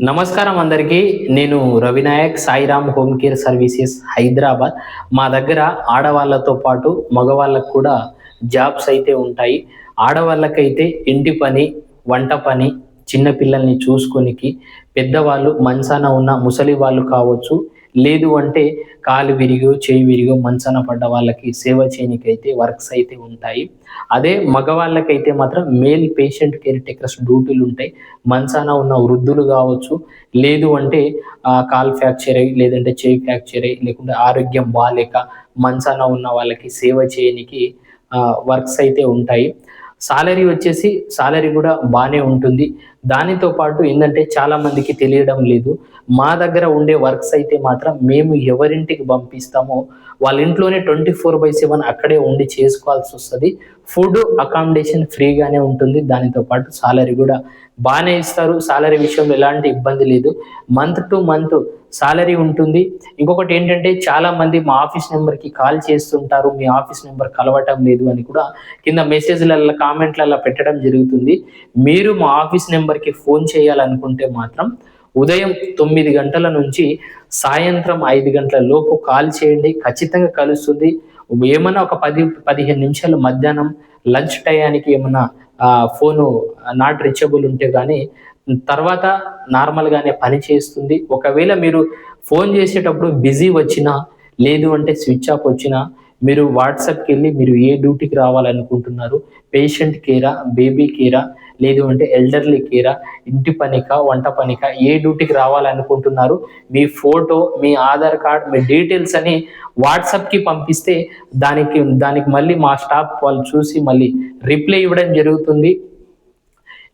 నమస్కారం అందరికీ. నేను Ravinayak Sairam home care services Hyderabad. మా దగ్గర ఆడవాళ్ళతో పాటు మగవాళ్ళకు కూడా జాబ్స్ అయితే ఉంటాయి. ఆడవాళ్ళకైతే ఇంటి పని వంట పని చిన్న పిల్లల్ని చూసుకొనికి పెద్దవాళ్ళు మంచాన ఉన్న ముసలి వాళ్ళు కావచ్చు. లేదు అంటే కాలు విరిగో చేయి విరిగో మంచాన పడ్డ వాళ్ళకి సేవ చేయనికైతే వర్క్స్ అయితే ఉంటాయి. అదే మగవాళ్ళకైతే మాత్రం మేల్ పేషెంట్ కేర్ టేకర్స్ డ్యూటీలు ఉంటాయి. మంచాన ఉన్న వృద్ధులు కావచ్చు లేదు అంటే కాల్ ఫ్రాక్చర్ అయ్యి లేదంటే చేయి ఫ్రాక్చర్ అయ్యి లేకుంటే ఆరోగ్యం బాగాలేక మంచాన ఉన్న వాళ్ళకి సేవ చేయనికి వర్క్స్ అయితే ఉంటాయి. సాలరీ వచ్చేసి సాలరీ కూడా బాగానే ఉంటుంది. దానితో పాటు ఏంటంటే చాలా మందికి తెలియడం లేదు. మా దగ్గర ఉండే వర్క్స్ అయితే మాత్రం మేము ఎవరింటికి పంపిస్తామో వాళ్ళ ఇంట్లోనే ట్వంటీ ఫోర్ బై సెవెన్ అక్కడే ఉండి చేసుకోవాల్సి వస్తుంది. ఫుడ్ అకామిడేషన్ ఫ్రీగానే ఉంటుంది. దానితో పాటు సాలరీ కూడా బాగానే ఇస్తారు. సాలరీ విషయంలో ఎలాంటి ఇబ్బంది లేదు. మంత్ టు మంత్ సాలరీ ఉంటుంది. ఇంకొకటి ఏంటంటే చాలా మంది మా ఆఫీస్ నెంబర్కి కాల్ చేస్తుంటారు మీ ఆఫీస్ నెంబర్ కలవటం లేదు అని కూడా కింద మెసేజ్లలో కామెంట్లలో పెట్టడం జరుగుతుంది. మీరు మా ఆఫీస్ నెంబర్కి ఫోన్ చేయాలనుకుంటే మాత్రం ఉదయం తొమ్మిది గంటల నుంచి సాయంత్రం ఐదు గంటల లోపు కాల్ చేయండి. ఖచ్చితంగా కలుస్తుంది. ఏమన్నా ఒక పది పదిహేను నిమిషాలు మధ్యాహ్నం లంచ్ టయానికి ఏమన్నా ఫోను నాట్ రీచబుల్ ఉంటే కానీ తర్వాత నార్మల్గానే పని చేస్తుంది. ఒకవేళ మీరు ఫోన్ చేసేటప్పుడు బిజీ వచ్చినా లేదు అంటే స్విచ్ ఆఫ్ వచ్చినా మీరు వాట్సాప్కి వెళ్ళి మీరు ఏ డ్యూటీకి రావాలనుకుంటున్నారు? పేషెంట్ కేరా బేబీ కేరా లేదు అంటే ఎల్డర్లీ కేరా ఇంటి పనిక వంట పనిక ఏ డ్యూటీకి రావాలనుకుంటున్నారు? మీ ఫోటో మీ ఆధార్ కార్డ్ మీ డీటెయిల్స్ అని వాట్సాప్కి పంపిస్తే దానికి దానికి మళ్ళీ మా స్టాఫ్ వాళ్ళు చూసి మళ్ళీ రిప్లై ఇవ్వడం జరుగుతుంది.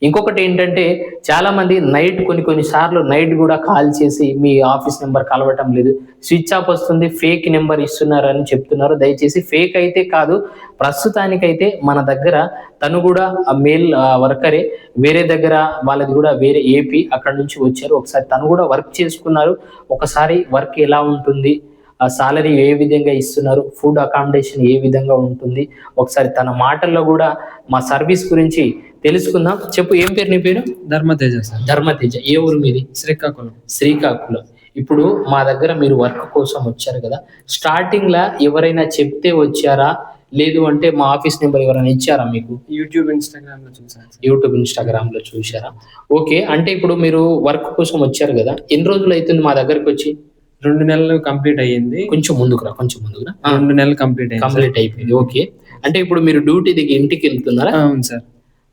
ఇంకొకటి ఏంటంటే చాలా మంది నైట్ కొన్ని కొన్ని సార్లు నైట్ కూడా కాల్ చేసి మీ ఆఫీస్ నెంబర్ కలవటం లేదు. స్విచ్ ఆఫ్ వస్తుంది ఫేక్ నెంబర్ ఇస్తున్నారని చెప్తున్నారు. దయచేసి ఫేక్ అయితే కాదు ప్రస్తుతానికైతే మన దగ్గర తను కూడా మేల్ వర్కరే. వేరే దగ్గర వాళ్ళది కూడా వేరే ఏపీ అక్కడ నుంచి వచ్చారు. ఒకసారి తను కూడా వర్క్ చేసుకున్నారు. ఒకసారి వర్క్ ఎలా ఉంటుంది ఆ సాలరీ ఏ విధంగా ఇస్తున్నారు ఫుడ్ అకామిడేషన్ ఏ విధంగా ఉంటుంది. ఒకసారి తన మాటల్లో కూడా మా సర్వీస్ గురించి తెలుసుకుందాం. చెప్పు ఏం పేరు నీ పేరు? ధర్మతేజ సార్. ధర్మతేజ. ఏ ఊరు మీది? శ్రీకాకుళం. శ్రీకాకుళం. ఇప్పుడు మా దగ్గర మీరు వర్క్ కోసం వచ్చారు కదా. స్టార్టింగ్ లా ఎవరైనా చెప్తే వచ్చారా? లేదు అంటే మా ఆఫీస్ నెంబర్ ఎవరైనా ఇచ్చారా మీకు? యూట్యూబ్ ఇన్స్టాగ్రామ్లో చూసాను సార్. యూట్యూబ్ ఇన్స్టాగ్రామ్లో చూసారా ఓకే అంటే ఇప్పుడు మీరు వర్క్ కోసం వచ్చారు కదా. ఎన్ని రోజులు అవుతుంది మా దగ్గరకు వచ్చి? రెండు నెలలు కంప్లీట్ అయ్యింది. కొంచెం ముందుకు రా కొంచెం ముందుకు రా. రెండు నెలలు కంప్లీట్. కంప్లీట్ అయిపోయింది ఓకే. అంటే ఇప్పుడు మీరు డ్యూటీ దిగి ఇంటికి వెళ్తున్నారా? అవును సార్.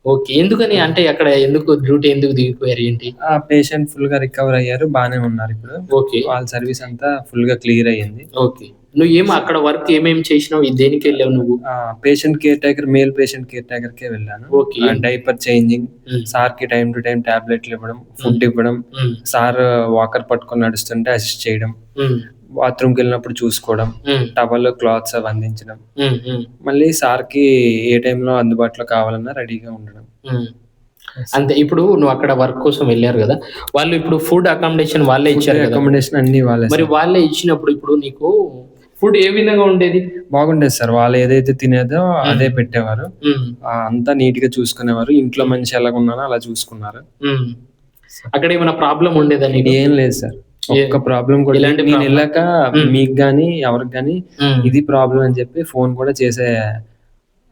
ఓకే ఎందుకని? అంటే అక్కడ ఎందుకు డ్యూటీ ఎందుకు దిగిపోయారు ఏంటి? ఆ పేషెంట్ ఫుల్గా రికవర్ అయ్యారు బాగానే ఉన్నారు ఇప్పుడు. ఓకే. వాళ్ళ సర్వీస్ అంతా ఫుల్గా క్లియర్ అయ్యింది. ఓకే. నువ్వు ఏం అక్కడ వర్క్ ఏమేమి చేసినావు? దేనికి వెళ్ళావు నువ్వు? ఆ patient care taker male patient care taker కే వెళ్ళాను. ఓకే. డైపర్ చేంజింగ్ ఉమ్, సార్కి టైం టు టైం టాబ్లెట్లు ఇవ్వడం ఫుడ్ ఇవ్వడం సార్ వాకర్ పట్టుకొని నడుస్తుంటే అసిస్ట్ చేయడం. ఉమ్, బాత్రూమ్కి వెళ్ళినప్పుడు చూసుకోవడం టవల్ క్లాత్స్ అవి అందించడం. మళ్ళీ సార్కి ఏ టైంలో అందుబాటులో కావాలన్నా రెడీగా ఉండడం. అంతే ఇప్పుడు నువ్వు అక్కడ వర్క్ కోసం వెళ్ళారు కదా వాళ్ళు ఇప్పుడు ఫుడ్ అకామిడేషన్ వాళ్ళే ఇచ్చారు అకామిడేషన్ అన్ని వాళ్ళే మరి. వాళ్ళే ఇచ్చినప్పుడు ఇప్పుడు నీకు ఫుడ్ ఏ విధంగా ఉండేది? బాగుండేది సార్ వాళ్ళు ఏదైతే తినేదో అదే పెట్టేవారు. అంతా నీట్గా చూసుకునేవారు. ఇంట్లో మనిషి ఎలాగ ఉన్నానో అలా చూసుకున్నారు. అక్కడ ఏమైనా ప్రాబ్లం ఉండేదా నీకు? ఏం లేదు సార్. ఒక్క ప్రాబ్లం కూడా లేదు. నేను? వెళ్ళాక మీకు గానీ ఎవరికి గానీ. ఇది ప్రాబ్లం అని చెప్పి ఫోన్ కూడా చేసే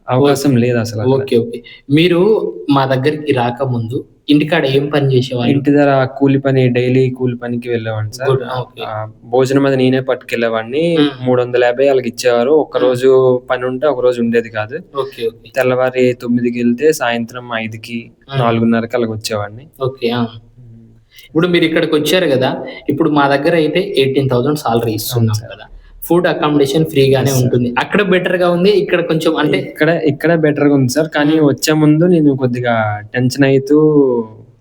అవకాశం లేదు అసలు. ఓకే ఓకే మీరు మా దగ్గరికి రాకముందు ఇంటికాడ ఏం పని చేసేవాళ్ళు ఇంటి దగ్గర కూలి పని డైలీ కూలి పనికి వెళ్ళేవాడిని సార్. ఆ, భోజనం అది నేనే పట్టుకెళ్ళేవాడిని. మూడు వందల యాభై వాళ్ళకి ఇచ్చేవారు ఒక రోజు పని ఉంటే ఒక రోజు ఉండేది కాదు తెల్లవారి తొమ్మిదికి వెళ్తే సాయంత్రం ఐదుకి నాలుగున్నరకి అలాగ వచ్చేవాడిని ఓకే. ఇప్పుడు మీరు ఇక్కడికి వచ్చారు కదా ఇప్పుడు మా దగ్గర అయితే ఎయిటీన్ థౌసండ్ సాలరీ ఇస్తున్నాం కదా. ఫుడ్ అకామిడేషన్ ఫ్రీగానే ఉంటుంది. అక్కడ బెటర్గా ఉంది ఇక్కడ కొంచెం అంటే ఇక్కడ ఇక్కడ బెటర్గా ఉంది సార్ కానీ వచ్చే ముందు నేను కొద్దిగా టెన్షన్ అవుతూ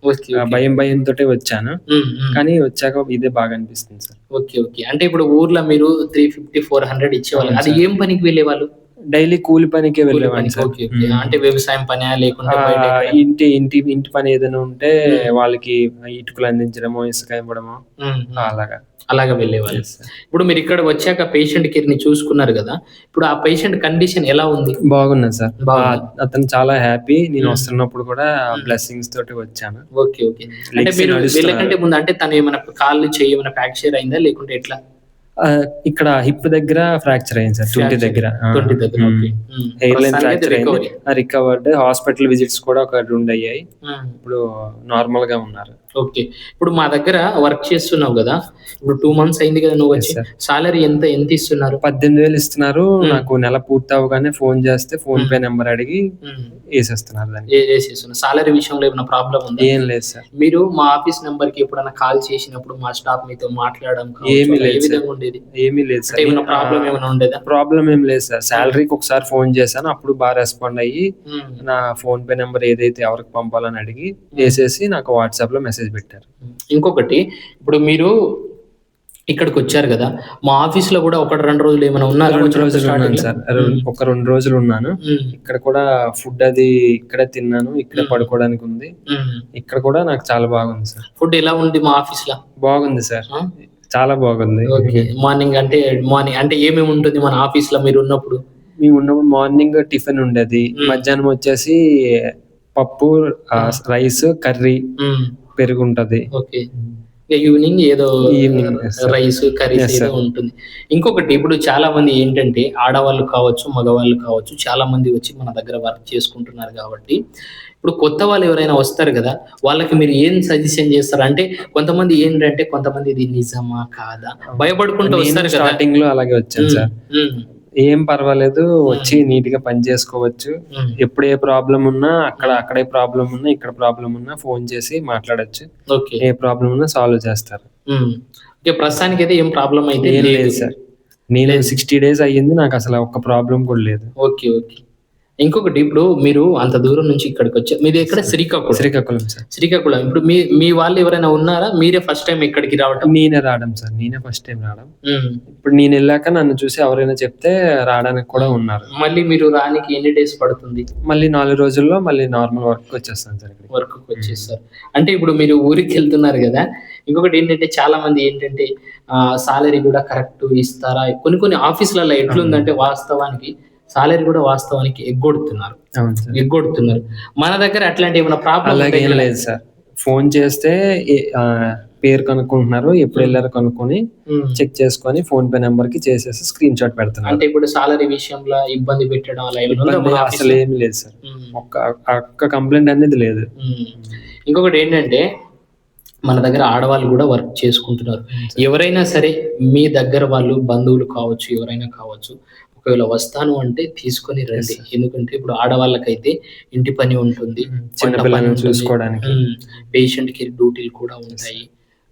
ఓకే ఆ, భయం భయంతో వచ్చాను. ఉమ్, ఉమ్. కానీ వచ్చాక ఇదే బాగా అనిపిస్తుంది సార్ ఓకే ఓకే. అంటే ఇప్పుడు ఊర్లో మీరు త్రీ ఫిఫ్టీ ఫోర్ హండ్రెడ్ ఇచ్చేవాళ్ళు. అది ఏం పనికి వెళ్ళేవాళ్ళు? డైలీ కూలి పనికి వెళ్ళేవాడిని సార్. అంటే వ్యవసాయం పని ఎక్కడ? ఇంటి ఇంటి ఇంటి పని ఏదైనా ఉంటే. వాళ్ళకి ఇటుకలు అందించడమో ఇసుక ఇవ్వడమో అలాగా అలాగా వెళ్ళేవాళ్ళు. ఇప్పుడు మీరు ఇక్కడ వచ్చాక పేషెంట్ కేర్ని చూసుకున్నారు కదా ఇప్పుడు ఆ పేషెంట్ కండిషన్ ఎలా ఉంది బాగున్నది సార్ అతను చాలా హ్యాపీ నేను. వస్తున్నప్పుడు కూడా. బ్లెస్సింగ్స్ తోటి వచ్చాను ఓకే ఓకే అంటే మీరు. వీళ్ళకంటే ముందు అంటే తను ఏమైనా కాళ్ళు చేయి ఏమైనా ఫ్రాక్చర్ అయిందా లేకుంటే ఎట్లా ఇక్కడ హిప్ దగ్గర ఫ్రాక్చర్ అయింది సార్ ట్వంటీ. దగ్గర. హెయిర్ లైన్ ఫ్రాక్చర్ అయింది. రికవర్డ్ హాస్పిటల్ విజిట్స్ కూడా ఒక రెండు అయ్యాయి. ఉమ్. ఇప్పుడు నార్మల్గా ఉన్నారు. ఓకే. ఇప్పుడు మా దగ్గర వర్క్ చేస్తున్నావు కదా. ఇప్పుడు టూ మంత్స్ అయింది కదా నువ్వు వచ్చి. సాలరీ ఎంత ఎంత ఇస్తున్నారు? పద్దెనిమిది వేలు ఇస్తున్నారు. మ్మ్. నాకు నెల పూర్తి అవగానే ఫోన్ చేస్తే ఫోన్ పే నెంబర్ అడిగి ఉమ్. వేసేస్తున్నారు వేసేస్తున్నారు. సాలరీ విషయంలో ఏమైనా ప్రాబ్లం ఉందా? ఏం లేదు సార్ మీరు మా ఆఫీస్ నెంబర్కి ఎప్పుడైనా కాల్ చేసినప్పుడు మా స్టాఫ్ మీతో మాట్లాడడం ఏమీ లేదు సార్. ఉండేది? ఏమీ లేదు అంటే ఏమైనా ప్రాబ్లం సార్ ఏమైనా ఉండేదా? ప్రాబ్లం ఏం లేదు సార్ శాలరీకి ఒకసారి ఫోన్ చేశాను. అప్పుడు బాగా రెస్పాండ్ అయ్యి. నా ఫోన్ పే నెంబర్ ఏదైతే ఎవరికి పంపాలని అడిగి వేసేసి నాకు వాట్సాప్లో మెసేజ్ పెట్టారు. ఇంకొకటి ఇప్పుడు మీరు ఇక్కడికి వచ్చారు కదా మా ఆఫీస్లో కూడా ఒకటి రెండు రోజులు ఏమైనా ఉన్నారు రెండు రోజులు ఉన్నాను సార్. ఒక రెండు రోజులు ఉన్నాను. ఇక్కడ కూడా ఫుడ్ అది ఇక్కడే తిన్నాను ఇక్కడే. పడుకోవడానికి ఉంది. ఇక్కడ కూడా నాకు చాలా బాగుంది సార్. ఫుడ్ ఎలా ఉంది మా ఆఫీస్లో బాగుంది సార్? చాలా బాగుంది. ఓకే. మార్నింగ్ అంటే మార్నింగ్ అంటే ఏమేమి ఉంటుంది మన ఆఫీస్లో మీరు ఉన్నప్పుడు? మేము ఉన్నప్పుడు మార్నింగ్ టిఫిన్ ఉండేది. మధ్యాహ్నం వచ్చేసి పప్పు రైస్ కర్రీ. పెరుగు ఉంటది ఓకే ఈవినింగ్ ఏదో. రైస్ కర్రీస్ ఏదో. ఉంటుంది. ఇంకొకటి ఇప్పుడు చాలా మంది ఏంటంటే ఆడవాళ్ళు కావచ్చు మగవాళ్ళు కావచ్చు చాలా మంది వచ్చి మన దగ్గర వర్క్ చేసుకుంటున్నారు కాబట్టి ఇప్పుడు కొత్త వాళ్ళు ఎవరైనా వస్తారు కదా వాళ్ళకి మీరు ఏం సజెషన్ చేస్తారు? అంటే కొంతమంది ఏంటంటే కొంతమంది ఇది నిజమా కాదా? భయపడుకుంటూ వస్తారు స్టార్టింగ్లో అలాగే వచ్చాను సార్ ఏం పర్వాలేదు వచ్చి నీట్గా పని చేసుకోవచ్చు. ఎప్పుడు ఏ ప్రాబ్లం ఉన్నా అక్కడ అక్కడే ప్రాబ్లం ఉన్నా ఇక్కడ ప్రాబ్లం ఉన్నా ఫోన్ చేసి మాట్లాడొచ్చు. ఓకే. ఏ ప్రాబ్లం ఉన్నా సాల్వ్ చేస్తారు. ఓకే ప్రస్తుతానికి అయితే ఏం ప్రాబ్లం అయితే ఏం లేదు. లేదు సార్. నేను సిక్స్టీ డేస్ అయ్యింది నాకు అసలు ఒక్క ప్రాబ్లం కూడా లేదు. Okay okay. ఇంకొకటి ఇప్పుడు మీరు అంత దూరం నుంచి ఇక్కడికి వచ్చారు మీది ఎక్కడ? శ్రీకాకుళం. శ్రీకాకుళం సార్. శ్రీకాకుళం. ఇప్పుడు మీ మీ వాళ్ళు ఎవరైనా ఉన్నారా? మీరే ఫస్ట్ టైం ఇక్కడికి రావటం? నేనే రావడం సార్. నేనే ఫస్ట్ టైం రావడం. ఇప్పుడు నేను వెళ్ళాక నన్ను చూసి ఎవరైనా చెప్తే రావడానికి కూడా ఉన్నారు. మళ్ళీ మీరు రానికి ఎన్ని డేస్ పడుతుంది? మళ్ళీ నాలుగు రోజుల్లో మళ్ళీ నార్మల్ వర్క్ వచ్చేస్తాను సార్ వర్క్ వచ్చేస్తారు. అంటే ఇప్పుడు మీరు ఊరికి వెళ్తున్నారు కదా ఇంకొకటి ఏంటంటే చాలా మంది ఏంటంటే సాలరీ కూడా కరెక్ట్ ఇస్తారా? కొన్ని కొన్ని ఆఫీసులలో ఎట్లుందంటే వాస్తవానికి సాలరీ కూడా వాస్తవానికి ఎగ్గొడుతున్నారు. అవును సార్. ఎగ్గొడుతున్నారు. మన దగ్గర అట్లాంటి ఏమైనా ప్రాబ్లం లేదు సార్. ఫోన్ చేస్తే పేరు కనుక్కుంటున్నారు ఎప్పుడు వెళ్ళారో కనుక్కొని చెక్ చేసుకొని ఫోన్ పే నెంబర్కి చేసేసి స్క్రీన్ షాట్ పెడుతున్నారు. అంటే ఇప్పుడు సాలరీ విషయంలో ఇబ్బంది పెట్టడం అలా? అసలు ఏమి లేదు సార్. ఉమ్. ఒక్క ఒక్క కంప్లైంట్ అనేది లేదు. ఇంకొకటి ఏంటంటే మన దగ్గర ఆడవాళ్ళు కూడా వర్క్ చేసుకుంటున్నారు. ఎవరైనా సరే మీ దగ్గర వాళ్ళు బంధువులు కావచ్చు ఎవరైనా కావచ్చు ఒకవేళ వస్తాను అంటే తీసుకొని రండి. ఎందుకంటే ఇప్పుడు ఆడవాళ్ళకైతే ఇంటి పని ఉంటుంది చిన్న పిల్లల్ని చూసుకోవడానికి. పేషెంట్కి డ్యూటీలు కూడా ఉంటాయి.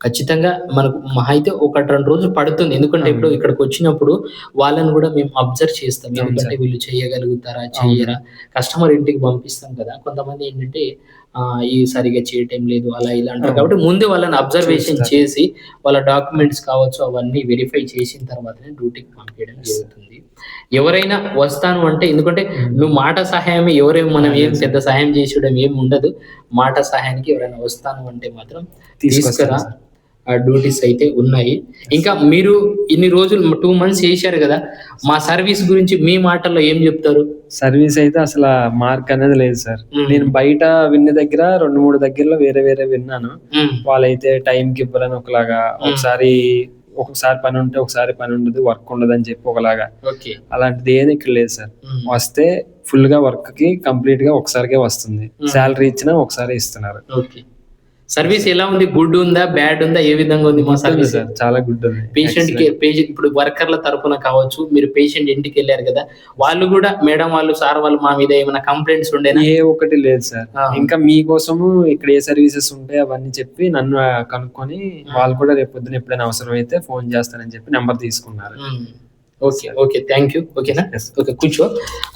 ఖచ్చితంగా మనకు మహా అయితే ఒకటి రెండు రోజులు పడుతుంది. ఎందుకంటే ఇప్పుడు ఇక్కడికి వచ్చినప్పుడు వాళ్ళని కూడా మేము అబ్జర్వ్ చేస్తాం. అవును ఎందుకంటే వీళ్ళు చేయగలుగుతారా చెయ్యరా కస్టమర్ ఇంటికి పంపిస్తాం కదా. కొంతమంది ఏంటంటే ఈ సరిగా చేయటం లేదు అలా ఇలా అంటారు. కాబట్టి ముందే వాళ్ళని అబ్జర్వేషన్. చేసి వాళ్ళ డాక్యుమెంట్స్ కావచ్చు అవన్నీ వెరిఫై చేసిన తర్వాతనే డ్యూటీకి పంపించడం జరుగుతుంది. ఎవరైనా వస్తాను అంటే ఎందుకంటే నువ్వు మాట సహాయమే ఎవరేం మనం ఏం పెద్ద సహాయం చేసేయడం ఏం ఉండదు. మాట సహాయానికి ఎవరైనా వస్తాను అంటే మాత్రం తీసుకురా. ఆ డ్యూటీస్ అయితే ఉన్నాయి. ఇంకా మీరు ఇన్ని రోజులు టూ మంత్స్ చేశారు కదా మా సర్వీస్ గురించి మీ మాటల్లో ఏం చెప్తారు? సర్వీస్ అయితే అసలు మార్క్ అనేది లేదు సార్. నేను బయట విన్న దగ్గర రెండు మూడు దగ్గరలో వేరే వేరే విన్నాను. వాళ్ళైతే టైం కి ఇవ్వరని ఒకలాగా ఒకసారి ఒకసారి పని ఉంటే ఒకసారి పని ఉండదు వర్క్ ఉండదు అని చెప్పి ఒకలాగా. అలాంటిది ఏది ఇక్కడ లేదు సార్. వస్తే ఫుల్గా వర్క్కి కంప్లీట్గా ఒకసారికే వస్తుంది. శాలరీ ఇచ్చినా ఒకసారి ఇస్తున్నారు. ఓకే. సర్వీస్ ఎలా ఉంది? గుడ్ ఉందా? బ్యాడ్ ఉందా? ఏ విధంగా ఉంది మా సర్వీస్? సార్. చాలా గుడ్ ఉంది. పేషెంట్కి పేషెంట్ ఇప్పుడు వర్కర్ల తరపున కావచ్చు మీరు పేషెంట్ ఇంటికి వెళ్ళారు కదా వాళ్ళు కూడా మేడం వాళ్ళు సార్ వాళ్ళు మా మీద ఏమైనా కంప్లైంట్స్ ఉండేనా? ఏ ఒకటి లేదు సార్. ఇంకా మీకోసము ఇక్కడ ఏ సర్వీసెస్ ఉంటాయి అవన్నీ చెప్పి నన్ను కనుక్కొని వాళ్ళు కూడా రేపు పొద్దున ఎప్పుడైనా అవసరం అయితే ఫోన్ చేస్తానని చెప్పి నెంబర్ తీసుకున్నారు. ఓకే ఓకే థ్యాంక్ యూ ఓకేనా. ఓకే కూర్చో.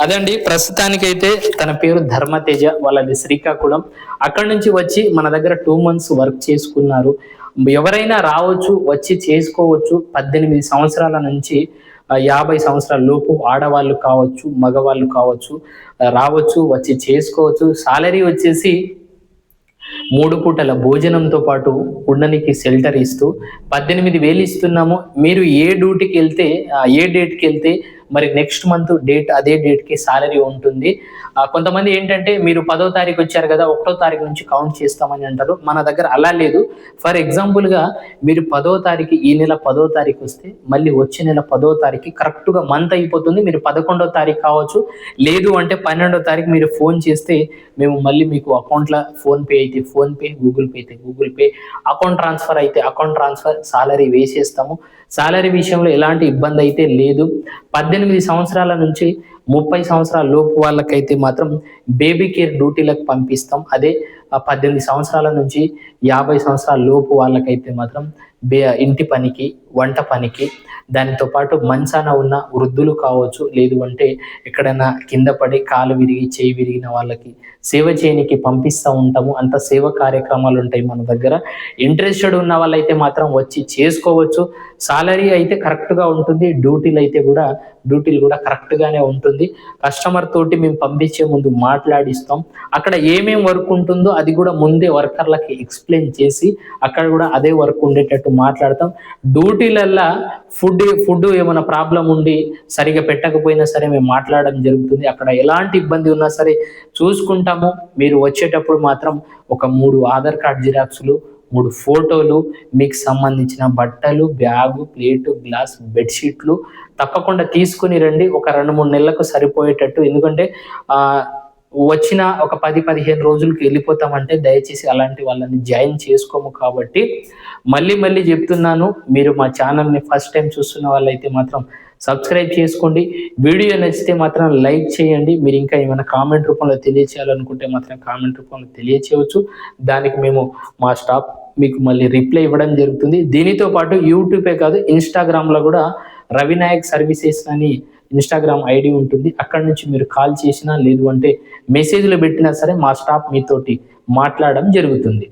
అదండి ప్రస్తుతానికైతే తన పేరు ధర్మతేజ వాళ్ళది శ్రీకాకుళం. అక్కడ నుంచి వచ్చి మన దగ్గర టూ మంత్స్ వర్క్ చేసుకున్నారు. ఎవరైనా రావచ్చు వచ్చి చేసుకోవచ్చు. పద్దెనిమిది సంవత్సరాల నుంచి యాభై సంవత్సరాల లోపు ఆడవాళ్ళు కావచ్చు మగవాళ్ళు కావచ్చు రావచ్చు వచ్చి చేసుకోవచ్చు. సాలరీ వచ్చేసి మూడు పూటల భోజనంతో పాటు ఉండనికి షెల్టర్ ఇస్తూ పద్దెనిమిది వేలు ఇస్తున్నాము. మీరు ఏ డ్యూటీకి వెళ్తే ఏ డేట్కి వెళ్తే మరి నెక్స్ట్ మంత్ డేట్ అదే డేట్కి సాలరీ ఉంటుంది. కొంతమంది ఏంటంటే మీరు పదో తారీఖు వచ్చారు కదా ఒకటో తారీఖు నుంచి కౌంట్ చేస్తామని అంటారు. మన దగ్గర అలా లేదు. ఫర్ ఎగ్జాంపుల్గా మీరు పదో తారీఖు ఈ నెల పదో తారీఖు వస్తే మళ్ళీ వచ్చే నెల పదో తారీఖు కరెక్ట్గా మంత్ అయిపోతుంది. మీరు పదకొండో తారీఖు కావచ్చు. లేదు అంటే పన్నెండో తారీఖు మీరు ఫోన్ చేస్తే మేము మళ్ళీ మీకు అకౌంట్లో ఫోన్పే అయితే ఫోన్పే గూగుల్ పే అయితే గూగుల్ పే అకౌంట్ ట్రాన్స్ఫర్ అయితే అకౌంట్ ట్రాన్స్ఫర్ సాలరీ వేసేస్తాము. సాలరీ విషయంలో ఎలాంటి ఇబ్బంది అయితే లేదు. పద్దెనిమిది సంవత్సరాల నుంచి ముప్పై సంవత్సరాల లోపు వాళ్ళకైతే మాత్రం బేబీ కేర్ డ్యూటీలకు పంపిస్తాం. అదే పద్దెనిమిది సంవత్సరాల నుంచి యాభై సంవత్సరాల లోపు వాళ్ళకైతే మాత్రం బే ఇంటి పనికి వంట పనికి దానితో పాటు మంచాన ఉన్న వృద్ధులు కావచ్చు లేదు అంటే ఎక్కడైనా కింద పడి కాలు విరిగి చేయి విరిగిన వాళ్ళకి సేవ చేయనికి పంపిస్తూ ఉంటాము. అంత సేవ కార్యక్రమాలు ఉంటాయి మన దగ్గర. ఇంట్రెస్టెడ్ ఉన్న వాళ్ళైతే మాత్రం వచ్చి చేసుకోవచ్చు. సాలరీ అయితే కరెక్ట్గా ఉంటుంది. డ్యూటీలు అయితే కూడా డ్యూటీలు కూడా కరెక్ట్గానే ఉంటుంది. కస్టమర్ తోటి మేము పంపించే ముందు మాట్లాడిస్తాం. అక్కడ ఏమేమి వర్క్ ఉంటుందో అది కూడా ముందే వర్కర్లకి ఎక్స్ప్లెయిన్ చేసి అక్కడ కూడా అదే వర్క్ ఉండేటట్టు మాట్లాడతాం. డ్యూటీలల్లా ఫుడ్ ఫుడ్ ఏమైనా ప్రాబ్లం ఉండి సరిగా పెట్టకపోయినా సరే మేము మాట్లాడడం జరుగుతుంది. అక్కడ ఎలాంటి ఇబ్బంది ఉన్నా సరే చూసుకుంటాము. మీరు వచ్చేటప్పుడు మాత్రం ఒక మూడు ఆధార్ కార్డ్ జిరాక్స్లు మూడు ఫోటోలు మీకు సంబంధించిన బట్టలు బ్యాగు ప్లేటు గ్లాస్ బెడ్షీట్లు తప్పకుండా తీసుకుని రండి. ఒక రెండు మూడు నెలలకు సరిపోయేటట్టు. ఎందుకంటే వచ్చిన ఒక పది పదిహేను రోజులకి వెళ్ళిపోతామంటే దయచేసి అలాంటి వాళ్ళని జాయిన్ చేసుకోము కాబట్టి మళ్ళీ మళ్ళీ చెప్తున్నాను. మీరు మా ఛానల్ని ఫస్ట్ టైం చూస్తున్న వాళ్ళైతే మాత్రం సబ్స్క్రైబ్ చేసుకోండి. వీడియో నచ్చితే మాత్రం లైక్ చేయండి. మీరు ఇంకా ఏమైనా కామెంట్ రూపంలో తెలియచేయాలనుకుంటే మాత్రం కామెంట్ రూపంలో తెలియచేయవచ్చు. దానికి మేము మా స్టాఫ్ మీకు మళ్ళీ రిప్లై ఇవ్వడం జరుగుతుంది. దీనితో పాటు యూట్యూబే కాదు ఇన్స్టాగ్రామ్లో కూడా రవినాయక్ సర్వీసెస్ అని ఇన్స్టాగ్రామ్ ఐడి ఉంటుంది. అక్కడ నుంచి మీరు కాల్ చేసినా లేదు అంటే మెసేజ్లు పెట్టినా సరే మా స్టాఫ్ మీతోటి మాట్లాడడం జరుగుతుంది.